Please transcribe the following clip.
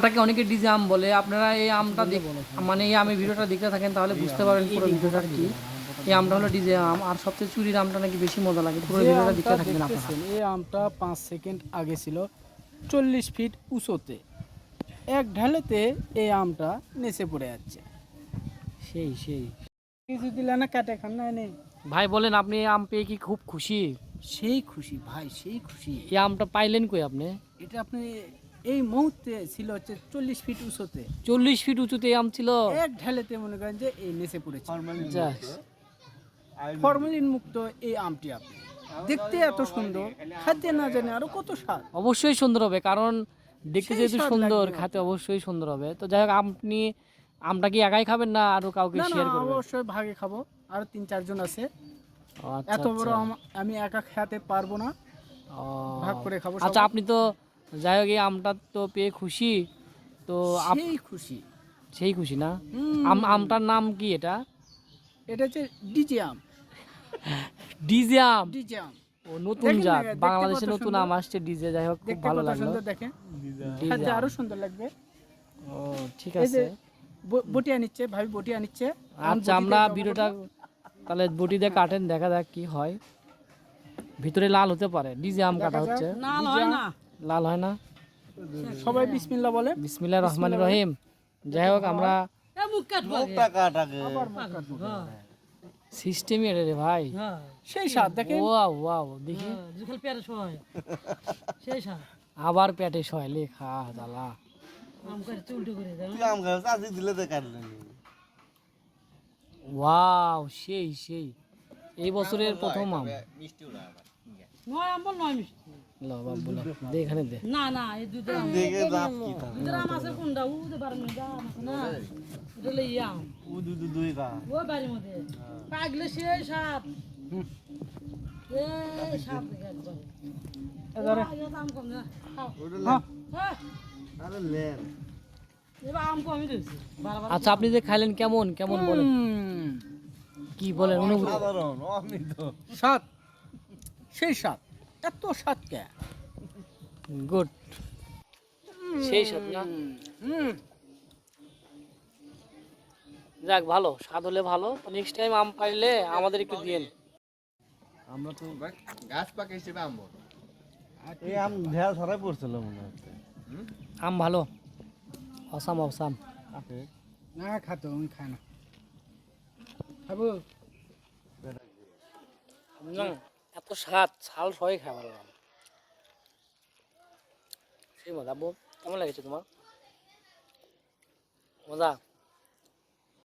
আমটাকে অনেকে ডিজে আম বলে। আপনারা এই আমটা মানে এই আমি ভিডিওটা দেখতে থাকেন তাহলে বুঝতে পারবেন পুরো ভিডিওটা কি। এই আমটা হলো ডিজে আম। আর সবচেয়ে চুরির আমটা নাকি বেশি মজা লাগে। পুরো ভিডিওটা দেখতে থাকবেন আপনারা। এই আমটা পাঁচ সেকেন্ড আগে ছিল চল্লিশ ফিট উঁচুতে। এক ঢালেতে এই আমটা নেচে পড়ে যাচ্ছে। সেই সেই। কিছু দিলে না কাটে খান না নেই ভাই বলেন আপনি এই আম পেয়ে কি খুব খুশি? সেই খুশি ভাই সেই খুশি। এই আমটা পাইলেন কই আপনি? এটা আপনি এই মুহূর্তে ছিল হচ্ছে চল্লিশ ফিট উঁচুতে। চল্লিশ ফিট উঁচুতে আম ছিল? এক ঢালেতে মনে করেন যে এই নেচে পড়েছে। ফরমালিন মুক্ত। এই আমটি আপনি। দেখতে এত সুন্দর খাদ্যে না জানে আরও কত স্বাদ। অবশ্যই সুন্দর হবে কারণ দেখতে যেহেতু সুন্দর। খাতে অবশ্যই সুন্দর হবে। তো যাই হোক আপনি আমটা কি একাই খাবেন না আরও কাউকে শেয়ার করবেন? অবশ্যই ভাগে খাব। আরও তিন চারজন আছে। আচ্ছা, এত বড় আচ্ছা। আমি একা খেতে পারব না। ভাগ করে খাব আচ্ছা আপনি তো যাই হোক এই আমটা তো পেয়ে খুশি। তো আপ- সেই খুশি। সেই খুশি না? আম আমটার নাম কি এটা? এটা হচ্ছে ডিজে আম। ডিজে আম? ডিজে আম। ও নতুন দেখেন জাত। বাংলাদেশে নতুন। আম আসছে ডিজে যাই হোক খুব ভালো লাগল। সুন্দর দেখে ডিজে খাদ্যে। আরও সুন্দর লাগবে। ও ঠিক আছে। ব- বটিয়া নিচ্ছে ভাবি বটিয়া নিচ্ছে আম আচ্ছা বটিতে আমরা ভিডিওটা তাহলে বটি দিয়ে কাটেন দেখা যাক কি হয়। ভিতরে লাল হতে পারে ডিজে আম কাটা হচ্ছে। ডিজে আম। লাল হয় না? সবাই বিসমিল্লাহ বলে। বিসমিল্লাহ রহমান রহিম। যাই হোক আমরা সিস্টেমই এটা রে ভাই। সেই স্বাদ দেখে ওয়াও ওয়াও দেখি। আবার পেটে সয় লেখা জ্বালা ওয়াও সেই সেই। এই বছরের প্রথম আম। নয় আম বল নয় মিষ্টি। না না এই আছে কোনটা? ও বাড়ির মধ্যে। পাগলে সাপ। এই সাপ দেখে একবারে। আম কম না। এবার আম কমই আচ্ছা আপনি যে খাইলেন কেমন কেমন বলেন? কি বলেন অনুভূতি? স্বাদ সেই স্বাদ এত স্বাদ কে গুড। সেই না? হুম। যাক ভালো। স্বাদ হলে ভালো। নেক্সট টাইম আম পাইলে আমাদের একটু দিয়েন। আমরা তো গাছ পাকা হিসেবে আম এই আম ভেড়া ধরাই পড়ছিল মনে হচ্ছে। আম ভালো। Awesome awesome. না খাতো আমি খাই না। খাব? না। এত স্বাদ ছাল সবাই খায় ভালো লাগে সেই মজা বউ কেমন লাগছে তোমার? মজা?